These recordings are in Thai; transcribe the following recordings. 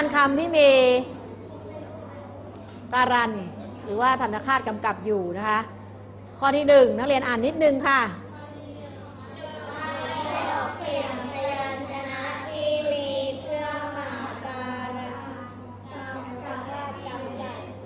านคำที่มีการัน หรือว่าธนคาตกำกับอยู่นะคะ ข้อที่หนึ่งนักเรียนอ่านนิดนึงค่ะ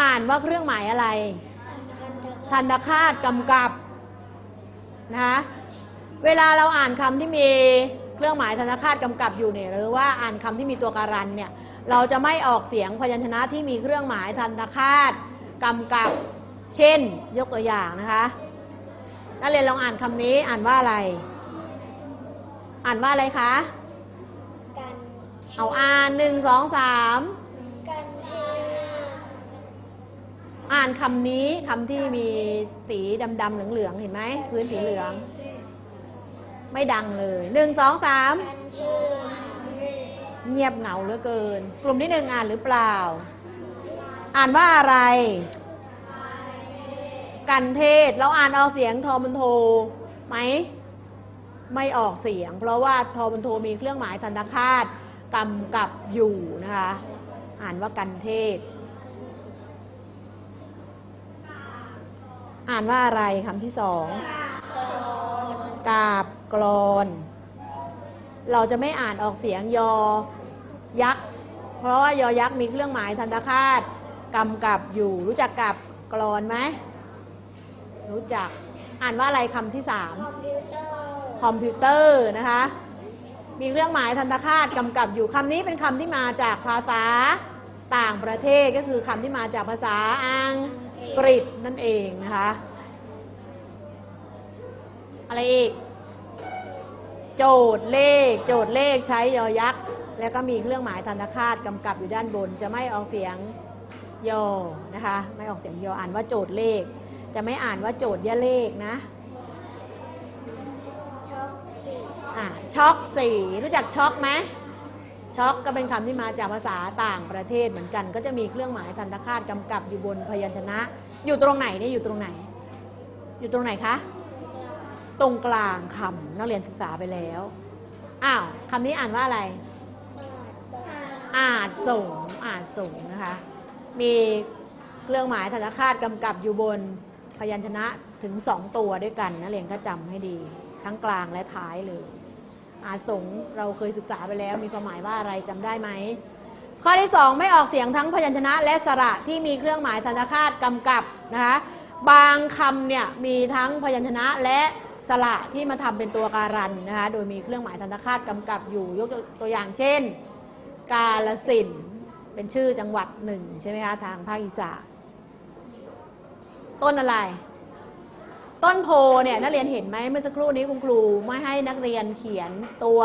อ่านว่าเครื่องหมายอะไรคันตะทันตคาตกำกับนะคะเวลาเราอ่านคำที่มีเครื่องหมายทันตคาตกำกับอยู่เนี่ยหรือว่าอ่านคำที่มีตัวการันเนี่ย เราจะไม่ออกเสียงพยัญชนะที่มีเครื่องหมายทันตคาตกำกับ เช่น ยกตัวอย่างนะคะนักเรียนลองอ่านคำนี้อ่านว่าอะไร อ่านว่าอะไรคะ กันเอาอ่านหนึ่งสองสามกันเทอ่านคำนี้คำที่มีสีดำๆเหลืองๆเห็นไหมพื้นสีเหลือง ไม่ดังเลยหนึ่งสองสามกันเท เงียบเหงาเหลือเกิน กลุ่มที่หนึ่งอ่านหรือเปล่า อ่านว่าอะไร กันเทศเราอ่านออกเสียงทอมันโทไหมไม่ออกเสียง เพราะว่าทอมันโทมีเครื่องหมายทันตคาตกำกับอยู่นะคะ อ่านว่ากันเทศ อ่านว่าอะไรคำที่สองกาบกรอน เราจะไม่อ่านออกเสียงยอ ยักษ์ เพราะว่ายอยักษ์มีเครื่องหมายทันตคาตกำกับอยู่ รู้จักกับกรอนไหม รู้จัก อ่านว่าอะไรคำที่สามคอมพิวเตอร์คอมพิวเตอร์นะคะ มีเครื่องหมายทันตคาตกำกับอยู่คำนี้เป็นคำที่มาจากภาษาต่างประเทศก็คือคำที่มาจากภาษาอังกฤษนั่นเองนะคะ อะไรอีก โจทย์เลข โจทย์เลขใช้ยอยักษ์ แล้วก็มีเครื่องหมายทันตคาตกำกับอยู่ด้านบน จะไม่ออกเสียงยอนะคะ ไม่ออกเสียงยออ่านว่าโจทย์เลข จะไม่อ่านว่าโจทย์ยะเลขนะช็อกสีอะช็อกสีรู้จักช็อกไหมช็อกก็เป็นคำที่มาจากภาษาต่างประเทศเหมือนกัน ก็จะมีเครื่องหมายทันตคาตกำกับอยู่บนพยัญชนะ อยู่ตรงไหนเนี่ยอยู่ตรงไหน อยู่ตรงไหนคะตรงกลางคำนักเรียนศึกษาไปแล้วอ้าวคำนี้อ่านว่าอะไร อาจสองอาจส่งอาจส่งนะคะ มีเครื่องหมายธนาคาตกำกับอยู่บนพยัญชนะถึงสองตัวด้วยกันนะเรียนก็จำให้ดี ทั้งกลางและท้ายเลย อาจสงเราเคยศึกษาไปแล้วมีความหมายว่าอะไรจำได้ไหม ข้อที่ 2 ไม่ออกเสียงทั้งพยัญชนะและสระที่มีเครื่องหมายธนาคาตกำกับนะคะบางคำเนี่ยมีทั้งพยัญชนะและสระที่มาทำเป็นตัวการันนะคะ โดยมีเครื่องหมายธนาคาตกำกับอยู่ ยกตัวอย่างเช่น กาลสินเป็นชื่อจังหวัดหนึ่งใช่ไหมคะทางภาคอีสานต้นอะไร ต้นโพเนี่ยนักเรียนเห็นไหมเมื่อสักครู่นี้คุณครูไม่ให้นักเรียนเขียนตัว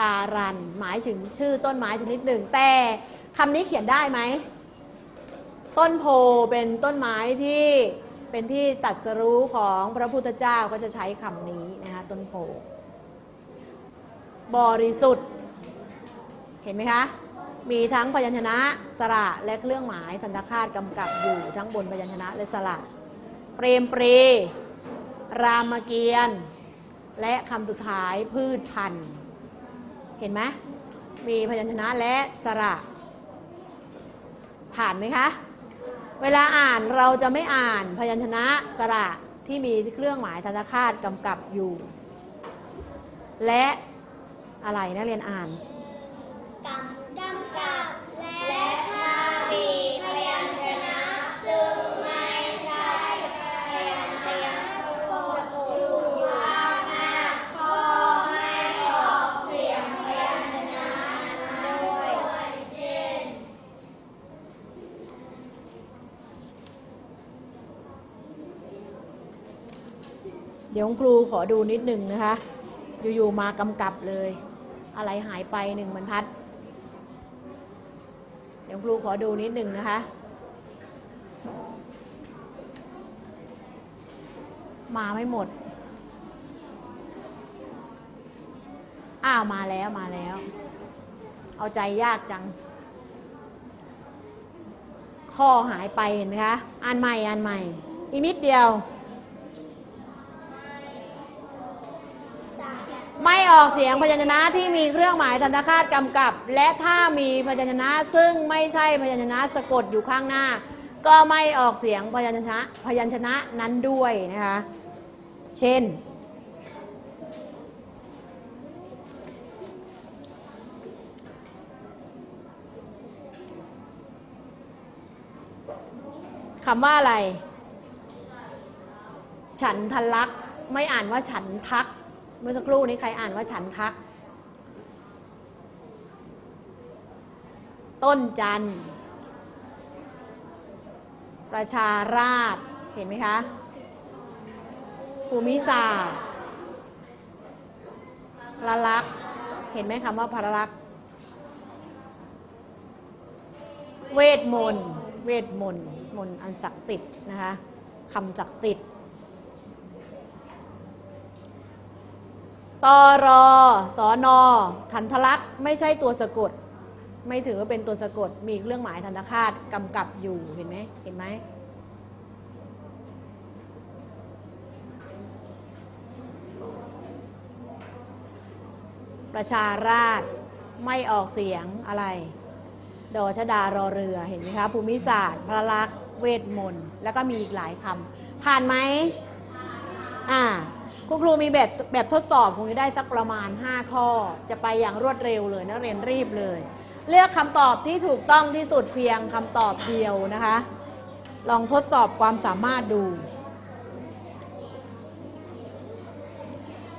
การัน หมายถึงชื่อต้นไม้ชนิดหนึ่ง แต่คำนี้เขียนได้ไหม ต้นโพเป็นต้นไม้ที่เป็นที่ตัดสรู้ของพระพุทธเจ้าก็จะใช้คำนี้นะคะต้นโพบริสุทธิ์ เห็นไหมคะ มีทั้งพยัญชนะสระและเครื่องหมายทันตคาตกำกับอยู่ทั้งบนพยัญชนะและสระ เปรมปรีรามเกียรติและคำสุดท้ายพืชพันธุ์ เห็นไหมมีพยัญชนะและสระ ผ่านไหมคะ เวลาอ่านเราจะไม่อ่านพยัญชนะสระที่มีเครื่องหมายธนคาตกำกับอยู่ และอะไรนักเรียนอ่าน กำกำกับและถ้ามีพยัญชนะ ซึ่งไม่ใช่พยัญชนะสะกดอยู่ข้างหน้าก็ไม่ออกเสียงพยัญชนะนั้นด้วยเช่นเดี๋ยวครูขอดูนิดหนึ่งนะคะ อยู่ๆมากำกับเลย อะไรหายไปหนึ่งบรรทัด ยวครูขอดูนิดหนึ่งนะคะ มาไม่หมด อ้าว มาแล้วมาแล้ว เอาใจยากจัง ข้อหายไปเห็นไหมคะอ่านใหม่อ่านใหม่ อีกนิดเดียว ส ไม่ ออกเสียงพยัญชนะที่มีเครื่องหมายทันตคาตกำกับ และถ้ามีพยัญชนะซึ่งไม่ใช่พยัญชนะสะกดอยู่ข้างหน้า ก็ไม่ออกเสียงพยัญชนะพยัญชนะนั้นด้วยนะคะ เช่น คำว่าอะไร ฉันทลักษ์ไม่อ่านว่าฉันทัก มื่อสักครู่นี้ใครอ่านว่าฉันทัก ต้นจันทร์ประชาราษฎรเห็นไหมคะ ภูมิศาสตร์พระลักษ์เห็นไหมคำว่าพระลักษ์เวทมนต์เวทมนต์มนต์อันศักดิ์สิทธิ์นะคะคำศักดิ์สิทธิ์ ตอรอสอนอทันทลักษ์ไม่ใช่ตัวสะกด ไม่ถือว่าเป็นตัวสะกด มีเครื่องหมายทันคาตกำกับอยู่เห็นไหมเห็นไหมประชาราษไม่ออกเสียงอะไรดอชดารอเรือเห็นไหมคะภูมิศาสตร์ พระลักษณ์เวทมนต์ แล้วก็มีอีกหลายคำผ่านไหมอ่า คุณครูมีแบบแบบทดสอบคงจะได้สักประมาณ 5 ข้อ จะไปอย่างรวดเร็วเลยนักเรียนรีบเลย เลือกคำตอบที่ถูกต้องที่สุดเพียงคำตอบเดียวนะคะ ลองทดสอบความสามารถดู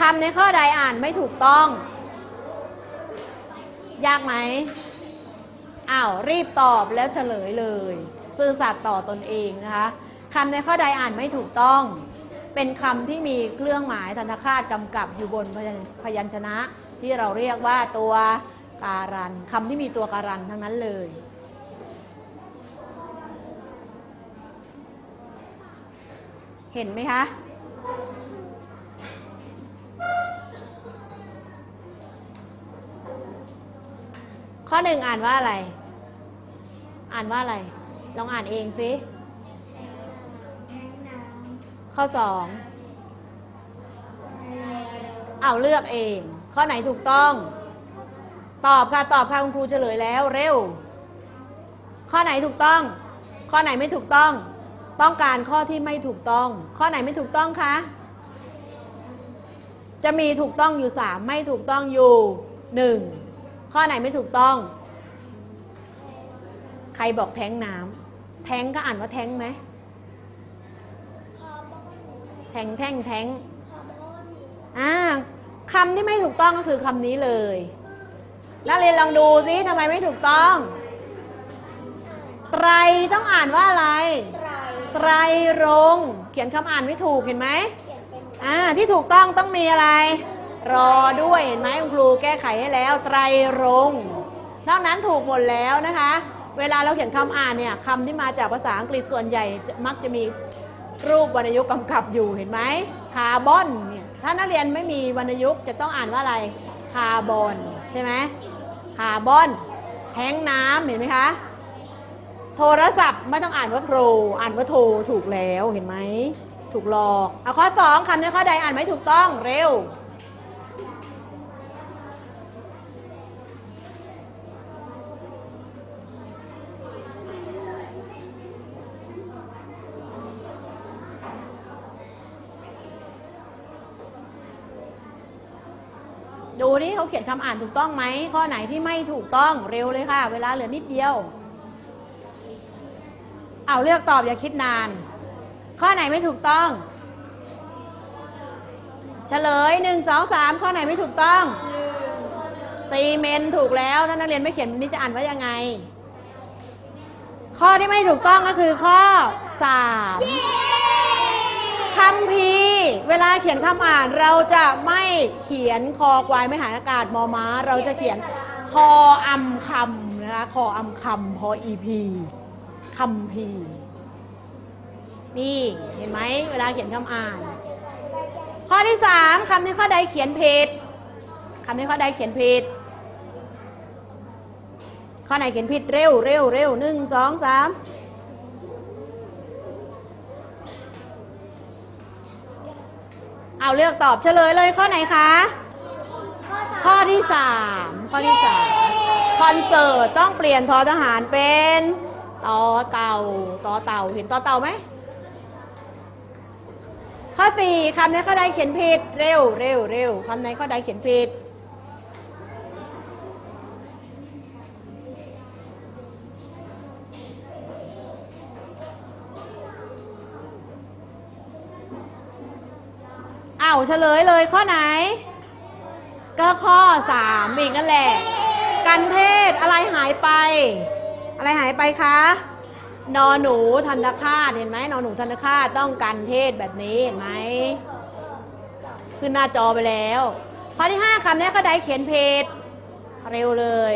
คำในข้อใดอ่านไม่ถูกต้อง ยากไหมอ้าวรีบตอบแล้วเฉลยเลย ซื่อสัตย์ต่อตนเองนะคะคำในข้อใดอ่านไม่ถูกต้อง เป็นคำที่มีเครื่องหมายธนคาตกำกับอยู่บนพยัญพยัญชนะ ที่เราเรียกว่าตัวการันคำที่มีตัวการันทั้งนั้นเลย เห็นไหมคะข้อหนึ่งอ่านว่าอะไร อ่านว่าอะไร ลองอ่านเองสิ ข้อสองเอาเลือกเอง ข้อไหนถูกต้อง ตอบค่ะ ตอบค่ะคุณครูเฉลยแล้วเร็ว ข้อไหนถูกต้อง ข้อไหนไม่ถูกต้อง ต้องการข้อที่ไม่ถูกต้อง ข้อไหนไม่ถูกต้องคะจะมีถูกต้องอยู่สามไม่ถูกต้องอยู่หนึ่งข้อไหนไม่ถูกต้อง ใครบอกแท้งน้ำแท้งก็อ่านว่าแท้งไหม งแท่งแท้งอ่าคำที่ไม่ถูกต้องก็คือคำนี้เลยนักเรียนลองดูซิทำไมไม่ถูกต้อง ไตรต้องอ่านว่าอะไร ไตรรง เขียนคำอ่านไม่ถูกเห็นไหมอ่าที่ถูกต้องต้องมีอะไร รอด้วยเห็นไหมคุณครูแก้ไขให้แล้ว ไตรรงนอกนั้นถูกหมดแล้วนะคะ เวลาเราเขียนคำอ่านเนี่ยคำที่มาจากภาษาอังกฤษส่วนใหญ่มักจะมี รูปวรรณยุกต์กำกับอยู่เห็นไหมคาร์บอนเนี่ยถ้านักเรียนไม่มีวรรณยุกต์จะต้องอ่านว่าอะไรคาร์บอนใช่ไหมคาร์บอนแท้งน้ำเห็นไหมคะ โทรศัพท์ไม่ต้องอ่านว่าโทรอ่านว่าโทรถูกแล้วเห็นไหมถูกหลอกเอาข้อสองคำในข้อใดอ่านไม่ถูกต้องเร็ว ดูนี่เขาเขียน คำอ่านถูกต้องไหม ข้อไหนที่ไม่ถูกต้องเร็วเลยค่ะ เวลาเหลือนิดเดียว เอาเลือกตอบอย่าคิดนาน ข้อไหนไม่ถูกต้องเฉลยหนึ่งสองสามข้อไหนไม่ถูกต้องซีเมนถูกแล้วถ้านักเรียนไม่เขียนแบบนี้จะอ่านว่ายังไง ข้อที่ไม่ถูกต้องก็คือข้อสาม คำพีร์เวลาเขียนคำอ่านเราจะไม่เขียนคอควายไม่หานอากาศมอม้า เราจะเขียนคออำคำนะคะคออำคำพออีพีคำพีร์นี่เห็นไหมเวลาเขียนคำอ่าน ข้อที่สามคำที่ข้อใดเขียนผิดคำที่ข้อใดเขียนผิดข้อไหนเขียนผิดเร็วเร็วเร็วหนึ่งสองสาม เอาเลือกตอบเฉลยเลยข้อไหนคะ ข้อที่สามข้อที่สามคอนเสิร์ตต้องเปลี่ยนทอทหารเป็นต่อเต่าต่อเต่าเห็นต่อเต่าไหมข้อสี่คำในข้อใดเขียนผิด เร็วเร็วเร็วคำในข้อใดเขียนผิด เฉลยเลยข้อไหน ก็ข้อสามอีกนั่นแหละ กันเทศอะไรหายไป อะไรหายไปคะนอหนูทันคาตเห็นไหมนอหนูทันคาตต้องกันเทศแบบนี้เห็นไหมขึ้นหน้าจอไปแล้วข้อที่5คำนี้ก็ได้เขียนเพจเร็วเลย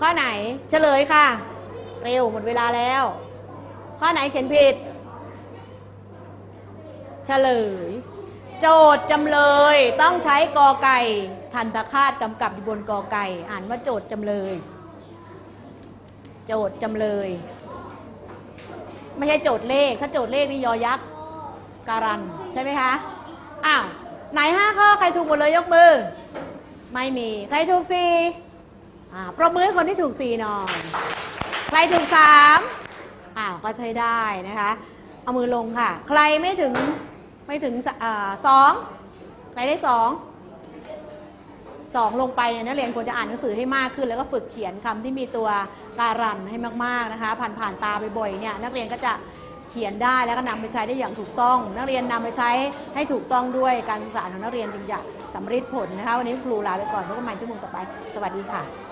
ข้อไหนเฉลยค่ะ เร็วหมดเวลาแล้ว ข้อไหนเขียนผิด เฉลย โจทย์จำเลยต้องใช้กอไก่ทันตคาตกำกับอยู่บนกอไก่ อ่านว่าโจทย์จำเลย โจทย์จำเลย ไม่ใช่โจทย์เลข ถ้าโจทย์เลขนี่ยอยักษ์การันใช่ไหมคะอ้าวไหนห้าข้อใครถูกหมดเลยยกมือ ไม่มี ใครถูกสี่อ่าปรบมือคนที่ถูกสี่หน่อยใครถูกสามอ้าวก็ใช้ได้นะคะ เอามือลงค่ะ ใครไม่ถึง ไม่ถึงสอ่าสองใครได้สองสองลงไปเนี่ยนักเรียนควรจะอ่านหนังสือให้มากขึ้น แล้วก็ฝึกเขียนคำที่มีตัวการันให้มากๆนะคะ ผ่านผ่านๆตาไปบ่อยๆเนี่ยนักเรียนก็จะเขียนได้แล้วก็นำไปใช้ได้อย่างถูกต้อง นักเรียนนำไปใช้ให้ถูกต้องด้วยการศึกษาของนักเรียนจึงจะสำเร็จผลนะคะวันนี้ครูลาไปก่อนพบกันใหม่ชั่วโมงต่อไป สวัสดีค่ะ